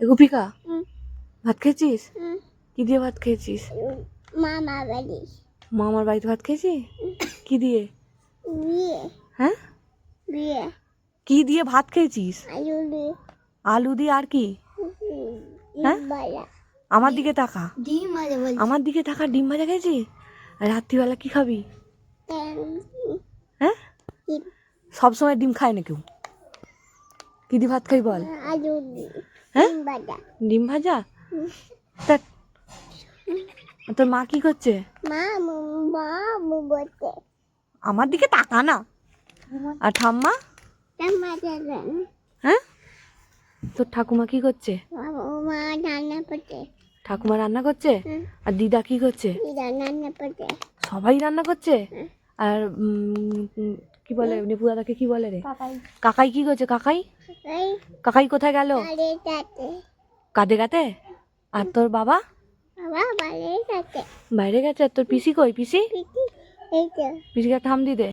গোপিকা ভাত খেয়েছিস? কি দিয়ে ভাত খেয়েছিস? মামা বাড়ি। মামার বাড়িতে ভাত খেয়েছি কি দিয়ে? হ্যাঁ? কি দিয়ে ভাত খেয়েছিস? আলু দিয়ে। আলু দিয়ে আর কি? হ্যাঁ? আমার দিকে তাকা। আমার দিকে তাকা ডিম ভাজা খেয়েছি রাত্রিবেলা কি খাবি? হ্যাঁ? সব সময় ডিম খায় না কেউ। কি দিয়ে ভাত খাই বল? হ্যাঁ? ডিম ভাজা। তা তোর মা কি করছে? মা মা বলতে আমার দিকে তাকা না। আর ঠাম্মা? হ্যাঁ? তোর ঠাকুমা কি করছে? ঠাকুমা রান্না করছে। আর দিদা কি করছে? সবাই রান্না করছে। আর কি বলে নিপু দাদাকে কি বলে রে? কাকাই। কি করছে? কাকাই? কাকাই। কোথায় গেল? কাঁদে গাতে আর তোর বাবা? বাইরে গেছে? আর তোর পিসি কই? পিসি? পিসিকে থাম দিতে